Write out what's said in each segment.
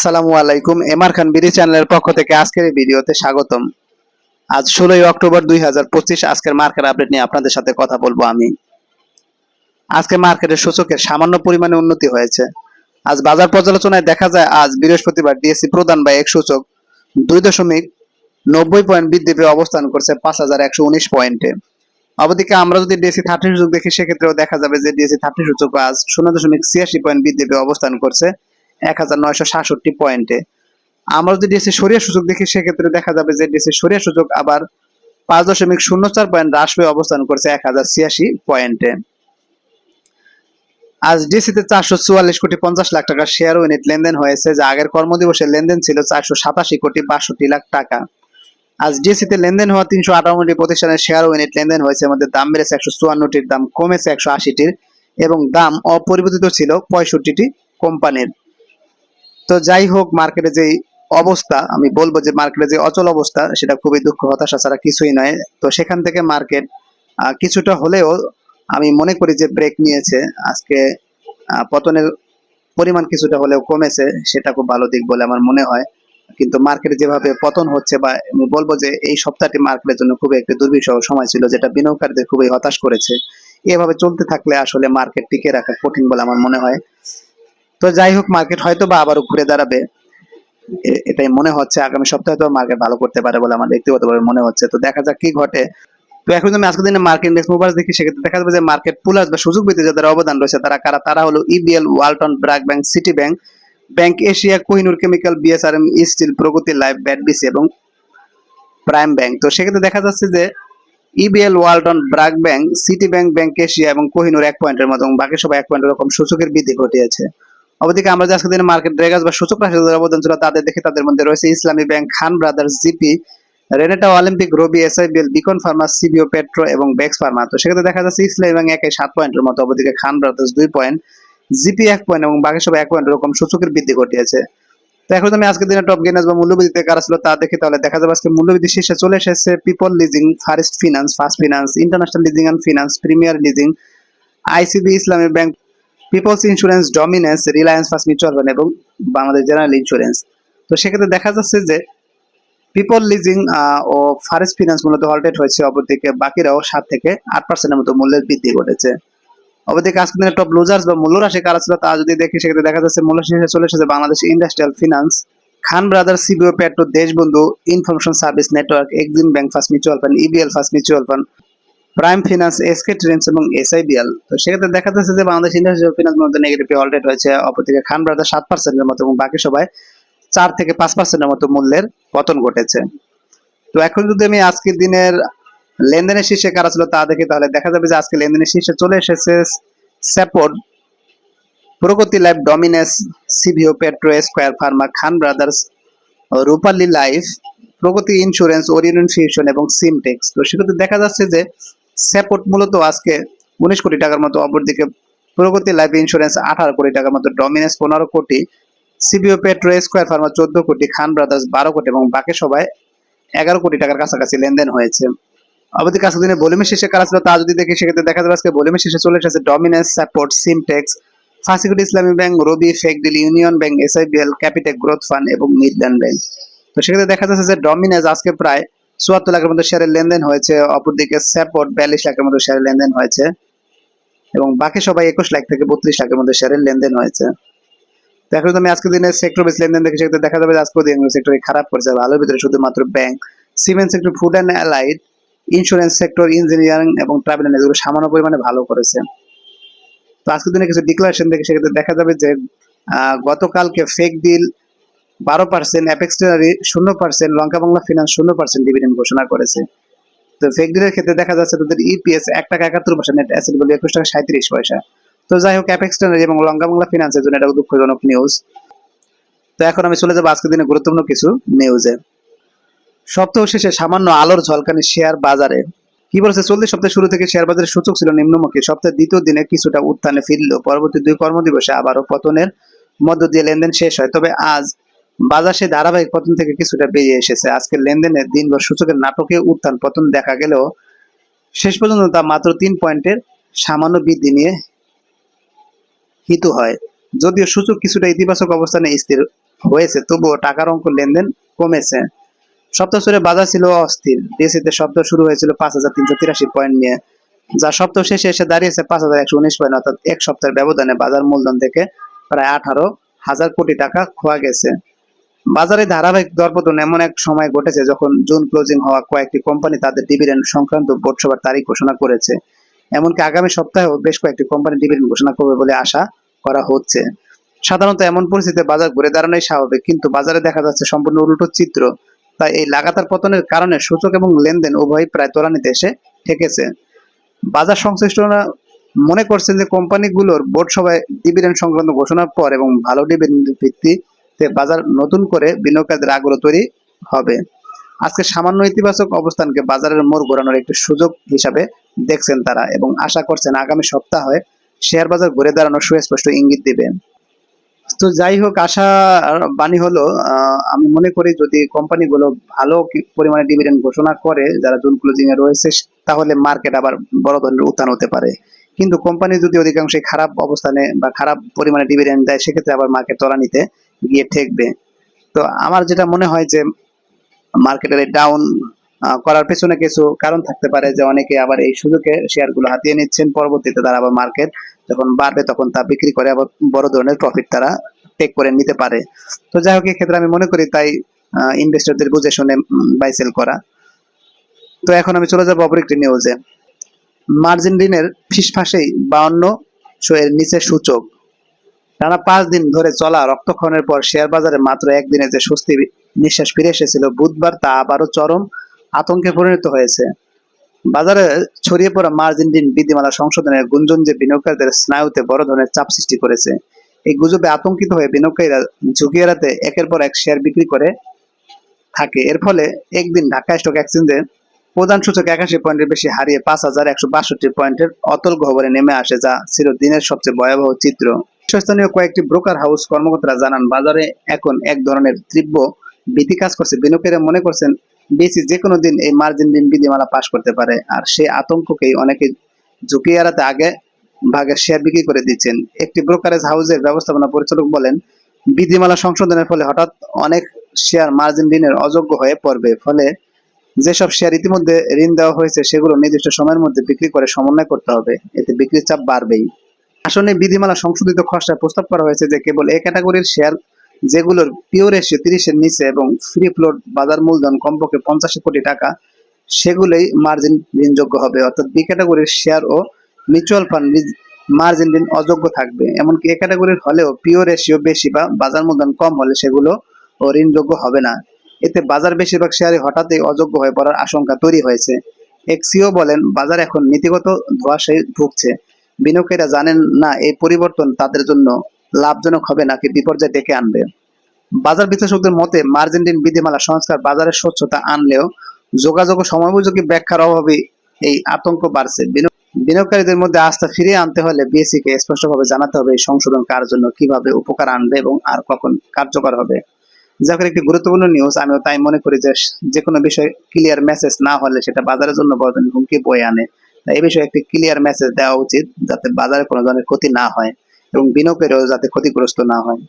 আসসালামু আলাইকুম, এমআর খান বিডি চ্যানেলের পক্ষ থেকে আজকের এই ভিডিওতে স্বাগতম। আজ ষোলোই অক্টোবর দুই হাজার পঁচিশ, আজকের মার্কেট আপডেট নিয়ে আপনাদের সাথে কথা বলব আমি। আজকে মার্কেটের সূচকের সামান্য পরিমাণে উন্নতি হয়েছে। আজ বাজার পর্যালোচনায় দেখা যায়, আজ বৃহস্পতিবার ডিএসসি প্রদান বা এক সূচক দুই দশমিক নব্বই পয়েন্ট বৃদ্ধি পেয়ে অবস্থান করছে পাঁচ হাজার একশো উনিশ পয়েন্টে। অবদিকে আমরা যদি ডিএসসি থার্টি সূচক দেখি, সেক্ষেত্রেও দেখা যাবে যে ডিএসসি থার্টি সূচক আজ শূন্য দশমিক ছিয়াশি পয়েন্ট বৃদ্ধি পেয়ে অবস্থান করছে। এক হাজার নয়শো সাতষট্টি পয়েন্টে। আমরা যদি ডিএসসি সরিয়া সূচক দেখি, সেক্ষেত্রে দেখা যাবে যে ডিএসসি সরিয়া সূচক আবার পাঁচ দশমিক শূন্য চার পয়েন্ট হ্রাস পেয়ে অবস্থান করছে এক হাজার ছিয়াশি পয়েন্টে। আজ ডিসিতে চারশো চুয়াল্লিশ কোটি পঞ্চাশ লাখ টাকা শেয়ার ইউনিট লেনদেন হয়েছে, যা আগের কর্মদিবসের লেনদেন ছিল চারশো সাতাশি কোটি বাষট্টি লাখ টাকা। আজ ডিএসিতে লেনদেন হওয়া তিনশো আটান্নটি প্রতিষ্ঠানের শেয়ার ইউনিট লেনদেন হয়েছে মধ্যে দাম বেড়েছে একশো চুয়ান্নটির, দাম কমেছে একশো আশিটির এবং দাম অপরিবর্তিত ছিল পঁয়ষট্টিটি কোম্পানির। তো যাই হোক মার্কেটে যেই অবস্থা, আমি বলব যে মার্কেটে যে অচল অবস্থা, সেটা খুবই দুঃখ, হতাশা ছাড়া কিছুই নয়। তো সেখান থেকে মার্কেট কিছুটা হলেও আমি মনে করি যে ব্রেক নিয়েছে। আজকে পতনের পরিমাণ কিছুটা হলেও কমেছে, সেটা খুব ভালো দিক বলে আমার মনে হয়। কিন্তু মার্কেটে যেভাবে পতন হচ্ছে বা আমি বলব যে এই সপ্তাহটি মার্কেটের জন্য খুবই একটি দুর্বিষহ সময় ছিল, যেটা বিনিয়োগকারীদের খুবই হতাশ করেছে। এভাবে চলতে থাকলে আসলে মার্কেট টিকে রাখা কঠিন বলে আমার মনে হয়। তো যাই হোক মার্কেট হয়তো বা আবারও ঘুরে দাঁড়াবে। এটাই মনে হচ্ছে। আগামী সপ্তাহে তো মার্কেট ভালো করতে পারে বলে আমার ব্যক্তিগতভাবে মনে হচ্ছে। তো দেখা যাক কি ঘটে। তো এখন আমি আজকের দিনে মার্কেট ইন্ডেক্স মুভার্স দেখি, সেক্ষেত্রে দেখা যাবে যে মার্কেট পুলার্স বা সুযোগ বৃদ্ধি যাদের অবদান রয়েছে, তারা কারা? তারা হলো EBL Walton BRAC Bank City Bank Bank Asia Kohinoor chemical BSRM steel Pragati life BATBC এবং প্রাইম ব্যাংক তো সেক্ষেত্রে দেখা যাচ্ছে যে EBL Walton BRAC Bank City Bank Bank Asia এবং কোহিনুর এক পয়েন্টের মতো বাকি সব এক পয়েন্টের রকম সূচকের বৃদ্ধি ঘটিয়েছে। অবদিকে আমরা যে আজকে দিনে মার্কেট ড্রেগাস বা সূচক রাশি অবদান ছিল, তাদের দেখে তাদের মধ্যে রয়েছে Islami bank, Khan brothers, GP, Renata, Olympic, Robi SIBL Beacon pharma, CVO, petro এবং বেক্স ফার্মা। তো সেক্ষেত্রে দেখা যাচ্ছে ইসলামী ব্যাংক একে সাত পয়েন্টের মতো অবদিকে খান ব্রাদার্স দুই পয়েন্ট, জিপি এক পয়েন্ট এবং বাকি সব এক পয়েন্ট এরকম সূচকের বৃদ্ধি ঘটিয়েছে। তো এখন আমি আজকের দিনে টপ গেনার্স বা মূল্যবৃদ্ধিতে কারা ছিল তা দেখে তাহলে দেখা যাবে আজকে মূল্যবৃদ্ধি শীর্ষে চলে এসেছে people leasing first finance first finance international leasing and finance premier leasing ICB Islami bank peoples insurance dominance reliance first mutual fund এবং বাংলাদেশ জেনারেল ইন্স্যুরেন্স তো সেক্ষেত্রে দেখা যাচ্ছে যে পিপল লিজিং ও ফারেস্ট ফিনান্স মূলত হলটেড হয়েছে। অপরদিকে বাকিরাও সাত থেকে আট পার্সেন্টের মতো মূল্যের বৃদ্ধি ঘটেছে। অপরদিকে আজকের দিনে টপ লুজার্স বা মূল্য রাশি কারা ছিল তা যদি দেখি, সেক্ষেত্রে দেখা যাচ্ছে মূল্য শেষে চলে এসেছে Bangladesh industrial finance Khan brothers CVO petro Deshbandhu information service network EXIM bank first mutual fund EBL first mutual fund prime finance SK trims এবং এসআইবিএল তো সেক্ষেত্রে দেখা যাচ্ছে যে বাংলাদেশ ইন্ডাস্ট্রিয়াল ফিনান্স মধ্যে নেগেটিভ অলরেড হয়েছে অপরদিকে খান ব্রাদার সাত পার্সেন্টের মতো এবং বাকি সবাই চার থেকে পাঁচ পার্সেন্টের মতো মূল্যের পতন ঘটেছে। তো এখন যদি আমি আজকের দিনের লেনদেনের শীর্ষে কারা ছিল তা দেখি, তাহলে দেখা যাবে যে আজকে লেনদেনের শীর্ষে চলে এসেছে support Pragati life dominance CVO petro square pharma Khan brothers Rupali life Pragati insurance Orion fusion এবং সিমটেক্স তো সেক্ষেত্রে দেখা যাচ্ছে যে স্যাপোর্ট মূলত আজকে উনিশ কোটি টাকার মতো অপরদিকে প্রগতি লাইফ ইন্স্যুরেন্স আঠারো কোটি টাকার মতো ডমিনেস পনেরো কোটি সিবিও পেট্রো স্কোয়ার ফার্মা চোদ্দ কোটি খান ব্রাদার্স বারো কোটি এবং বাকি সবাই এগারো কোটি টাকার কাছাকাছি লেনদেন হয়েছে। অবদিকে আজকে দিনে ভলিউমের শীর্ষে কারা ছিল তা যদি দেখি, সেক্ষেত্রে দেখা যাবে আজকে ভলিউমের শীর্ষে চলে এসেছে ডমিনেন্স সাপোর্ট সিমটেক্স ফাসিকুটি Islami bank Robi ফেকডিল union bank SIBL Capitec growth fund এবং মিডল্যান্ড ব্যাংক তো সেক্ষেত্রে দেখা যাচ্ছে যে ডমিনেজ আজকে প্রায় চুয়াত্তর লাখের মতো শেয়ারের লেনদেন হয়েছে, অপরদিকে সাপোর্ট বিয়াল্লিশ লাখের মতো শেয়ারের লেনদেন হয়েছে, এবং বাকি সবাই একুশ লাখ থেকে বত্রিশ লাখের মধ্যে শেয়ারের লেনদেন হয়েছে। তো এখন তুমি আজকে দিনে সেক্টর বেস লেনদেন দেখে, সেক্ষেত্রে দেখা যাবে যে আজকে দিন সেক্টরে খারাপ করেছে। ভালোর ভিতরে শুধুমাত্র bank cement sector food and allied insurance sector engineering এবং ট্রাভেল এগুলো সামান্য পরিমাণে ভালো করেছে। তো আজকের দিনে কিছু ডিক্লারেশন দেখে সেক্ষেত্রে দেখা যাবে যে গতকালকে ফেক ডিল বারো পার্সেন্ট অ্যাপেক্সটারি শূন্য পার্সেন্ট লঙ্কা বাংলা ফিনান্স শূন্য পার্সেন্ট ডিভিডেন্ড ঘোষণা করেছে। তো ফেক ডিলের ক্ষেত্রে দেখা যাচ্ছে তাদের ইপিএস এক টাকা একাত্তর পয়সা নেট অ্যাসেট বলে একুশ টাকা সাঁত্রিশ পয়সা। তো যাই হোক অ্যাপেক্সটারি এবং লঙ্কা বাংলা ফিনান্সের জন্য এটা দুঃখজনক নিউজ তো এখন আমি চলে যাব আজকের দিনে গুরুত্বপূর্ণ কিছু নিউজে সপ্তাহ শেষে সামান্য আলোর ঝলকানি শেয়ার বাজারে। কি বলছে? চলতি সপ্তাহের শুরু থেকে শেয়ার বাজারের সূচক ছিল নিম্নমুখী। সপ্তাহের দ্বিতীয় দিনে কিছুটা উত্থানে ফিরলেও পরবর্তী দুই কর্মদিবসে আবারও পতনের মধ্য দিয়ে লেনদেন শেষ হয়। তবে আজ বাজার সেই ধারাবাহিক পতন থেকে কিছুটা বেরিয়ে এসেছে। আজকের লেনদেনের দিনভর সূচকের নাটকীয় উত্থান পতন দেখা গেলেও শেষ পর্যন্ত তা মাত্র তিন পয়েন্টের সামান্য বৃদ্ধি নিয়ে হিত হয়। যদিও সূচক কিছুটা ইতিবাচক অবস্থানে স্থির হয়েছে, তবুও টাকার অঙ্ক লেনদেন কমেছে। সপ্তাহ শুরুতে বাজার ছিল অস্থির। ডিএসিতে সপ্তাহ শুরু হয়েছিল পাঁচ হাজার তিনশো তিরাশি পয়েন্ট নিয়ে, যা সপ্তাহ শেষে এসে দাঁড়িয়েছে পাঁচ হাজার একশো উনিশ পয়েন্ট, অর্থাৎ এক সপ্তাহের ব্যবধানে বাজার মূলধন থেকে প্রায় আঠারো হাজার কোটি টাকা খোয়া গেছে। বাজারে ধারাবাহিক দরপতন এমন এক সময় ঘটেছে যখন জুন ক্লোজিং হওয়া কয়েকটি কোম্পানি তাদের ডিভিডেন্ড সংক্রান্ত বোর্ড সভার তারিখ ঘোষণা করেছে। এমনকি আগামী সপ্তাহেও বেশ কয়েকটি কোম্পানি ডিভিডেন্ড ঘোষণা করবে বলে আশা করা হচ্ছে। সাধারণত এমন পরিস্থিতিতে বাজার ঘুরে দাঁড়ানোই স্বাভাবিক, কিন্তু বাজারে দেখা যাচ্ছে সম্পূর্ণ উল্টো চিত্র। তাই এই লাগাতার পতনের কারণে সূচক এবং লেনদেন উভয়ই প্রায় ত্বরান্বিত এসে ঠেকেছে। বাজার সংশ্লিষ্টরা মনে করছেন যে কোম্পানিগুলোর বোর্ড সভায় ডিভিডেন্ড সংক্রান্ত ঘোষণার পর এবং ভালো ডিভিডেন্ড ভিত্তিতে বাজার নতুন করে বিনিয়োগকারীদের আগ্রহ তৈরি হবে। আজকে সামান্য ইতিবাচক অবস্থানকে বাজারের মোড় ঘোরানোর একটি সুযোগ হিসাবে দেখছেন তারা এবং আশা করছেন আগামী সপ্তাহে শেয়ার বাজার ঘুরে দাঁড়ানোর সুস্পষ্ট ইঙ্গিত দিবে। তো যাই হোক, আশা বাণী হলো আমি মনে করি যদি কোম্পানিগুলো ভালো পরিমাণে ডিভিডেন্ড ঘোষণা করে, যারা জুন ক্লোজিং এ রয়েছে, তাহলে মার্কেট আবার বড় ধরনের উত্থান হতে পারে। কিন্তু কোম্পানি যদি অধিকাংশই খারাপ অবস্থানে বা খারাপ পরিমাণে ডিভিডেন্ড দেয়, সেক্ষেত্রে আবার মার্কেট তলানিতে গিয়ে ঠেকবে। তো আমার যেটা মনে হয় যে মার্কেটের ডাউন করার পেছনে কিছু কারণ থাকতে পারে যে, অনেকে আবার এই সুযোগে শেয়ারগুলো হাতিয়ে নিচ্ছেন। পরবর্তীতে তারা আবার মার্কেট যখন বাড়বে তখন তা বিক্রি করে আবার বড় ধরনের প্রফিট তারা টেক করে নিতে পারে। তো যাই হোক, এক্ষেত্রে আমি মনে করি তাই ইনভেস্টরদের বুঝে শুনে বাই সেল করা। তো এখন আমি চলে যাব অপর একটি নিউজে মার্জিন ঋণের ফিস ফিসফাসেই বাউন্ন এর নিচে সূচক। টানা পাঁচ দিন ধরে চলা রক্তক্ষরণের পর শেয়ার বাজারে মাত্র একদিনে যে স্বস্তি নিঃশ্বাস ফিরে এসেছিল, বুধবার তা আবারও চরম আতঙ্কে পরিণত হয়েছে। বাজারে ছড়িয়ে পড়া মার্জিন ঋণ, বিধিমালা সংশোধনের গুঞ্জন যে বিনিয়োগকারীদের স্নায়ুতে বড় ধরনের চাপ সৃষ্টি করেছে, এই গুজবে আতঙ্কিত হয়ে বিনিয়োগকারীরা ঝুঁকি এড়াতে একের পর এক শেয়ার বিক্রি করে থাকে। এর ফলে একদিন ঢাকা স্টক এক্সচেঞ্জে প্রধান সূচক একাশি পয়েন্টের বেশি হারিয়ে পাঁচ হাজার একশো বাষট্টি পয়েন্টের অতল গহ্বরে নেমে আসে, যা ছিল দিনের সবচেয়ে ভয়াবহ চিত্র। শীর্ষস্থানীয় কয়েকটি ব্রোকার হাউস কর্মকর্তারা জানান, বাজারে এখন এক ধরনের তীব্র ভীতি কাজ করছে। বিনিয়োগকারীরা মনে করছেন বিসি যে কোনো দিন এই মার্জিন ঋণ বিধিমালা পাশ করতে পারে আর সেই আতঙ্ককেই অনেকে ঝুঁকি এড়াতে আগে ভাগে শেয়ার বিক্রি করে দিচ্ছেন। একটি ব্রোকারেজ হাউসের ব্যবস্থাপনা পরিচালক বলেন, বিধিমালা সংশোধনের ফলে হঠাৎ অনেক শেয়ার মার্জিন ঋণের অযোগ্য হয়ে পড়বে। ফলে যেসব শেয়ার ইতিমধ্যে ঋণ দেওয়া হয়েছে, সেগুলো নির্দিষ্ট সময়ের মধ্যে বিক্রি করে সমন্বয় করতে হবে। এতে বিক্রির চাপ বাড়বেই। আসলে বিধিমালা সংশোধিত খসড়ায় প্রস্তাব করা হয়েছে যে কেবল এ ক্যাটাগরির শেয়ার যেগুলোর পিওর রেশিও তিরিশের নিচে এবং ফ্রি ফ্লোট বাজার মূলধন কমপক্ষে পঞ্চাশ কোটি টাকা, সেগুলোই মার্জিন ঋণযোগ্য হবে। অর্থাৎ বি ক্যাটাগরির শেয়ার ও মিউচুয়াল ফান্ড মার্জিন ঋণ অযোগ্য থাকবে। এমনকি এ ক্যাটাগরির হলেও পিওর রেশিও বেশি বা বাজার মূলধন কম হলে সেগুলো ও ঋণযোগ্য হবে না। এতে বাজার বেশিরভাগ শেয়ারই হঠাৎই অযোগ্য হয়ে পড়ার আশঙ্কা তৈরি হয়েছে। এক্সিও বলেন, বাজার এখন নীতিগত ধোঁয়াশায় ভুগছে। বিনিয়োগকারীরা জানেন না এই পরিবর্তন তাদের জন্য লাভজনক হবে নাকি বিপর্যয় ডেকে আনবে। বাজার বিশ্লেষকদের মতে মার্জিন ঋণ বিধিমালা সংস্কার বাজারের স্বচ্ছতা আনলেও যোগাযোগ সময়োপযোগী ব্যাখ্যার অভাবে এই আতঙ্ক বাড়ছে। বিনিয়োগকারীদের মধ্যে আস্থা ফিরিয়ে আনতে হলে বিএসসি কে স্পষ্টভাবে জানাতে হবে এই সংশোধন কার জন্য কীভাবে উপকার আনবে এবং আর কখন কার্যকর হবে। যাকে একটি গুরুত্বপূর্ণ নিউজ আমিও তাই মনে করি যে যে কোনো বিষয় ক্লিয়ার মেসেজ না হলে সেটা বাজারের জন্য বড় হুমকি বয়ে আনে। এই বিষয়ে একটি ক্লিয়ার মেসেজ দেওয়া উচিত যাতে বাজারে কোনো ধরনের ক্ষতি না হয় এবং বিনিয়োগেরও যাতে ক্ষতিগ্রস্ত না হয়।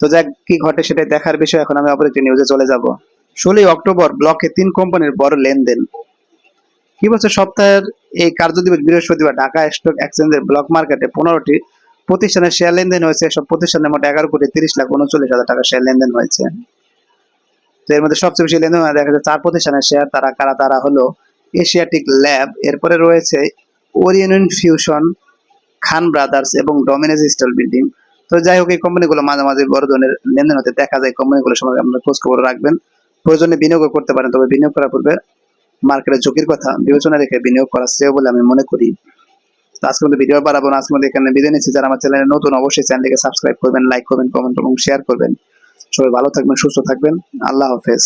তো যাক, কি ঘটে সেটা দেখার বিষয়। এখন আমি অপর নিউজে চলে যাব। ষোলোই অক্টোবর ব্লকে তিন কোম্পানির বড় লেনদেন। কি বলছে? সপ্তাহের এই কার্যদিবস বৃহস্পতিবার ঢাকা স্টক এক্সচেঞ্জের ব্লক মার্কেটে পনেরোটি প্রতিষ্ঠানের শেয়ার লেনদেন হয়েছে। সব প্রতিষ্ঠানের মোট এগারো কোটি তিরিশ লাখ উনচল্লিশ হাজার টাকা শেয়ার লেনদেন হয়েছে। তো এর মধ্যে সবচেয়ে বেশি লেনদেন দেখা যাচ্ছে চার প্রতিষ্ঠানের শেয়ার তারা কারা, তারা হলো এশিয়াটিক ল্যাব, এরপরে রয়েছে ওরিয়ন ফিউশন খান ব্রাদার্স এবং ডমিনেজ স্টল বিল্ডিং। তো যাই হোক, এই কোম্পানিগুলো মাঝে মাঝে বড় ধরনের লেনদেন হতে দেখা যায়। কোম্পানিগুলো সময় আপনার খোঁজ খবর রাখবেন। প্রয়োজনে বিনিয়োগ করতে পারেন, তবে বিনিয়োগ করার পূর্বে মার্কেটের ঝুঁকির কথা বিবেচনা রেখে বিনিয়োগ করা শ্রেয় বলে আমি মনে করি। তো আজকের মধ্যে ভিডিও বাড়াবো না। আজকের মধ্যে এখানে বিদায় নিচ্ছি। যারা আমার চ্যানেলে নতুন, অবশ্যই চ্যানেলটিকে সাবস্ক্রাইব করবেন, লাইক করবেন কমেন্ট এবং শেয়ার করবেন। সবাই ভালো থাকবেন, সুস্থ থাকবেন। আল্লাহ হাফেজ।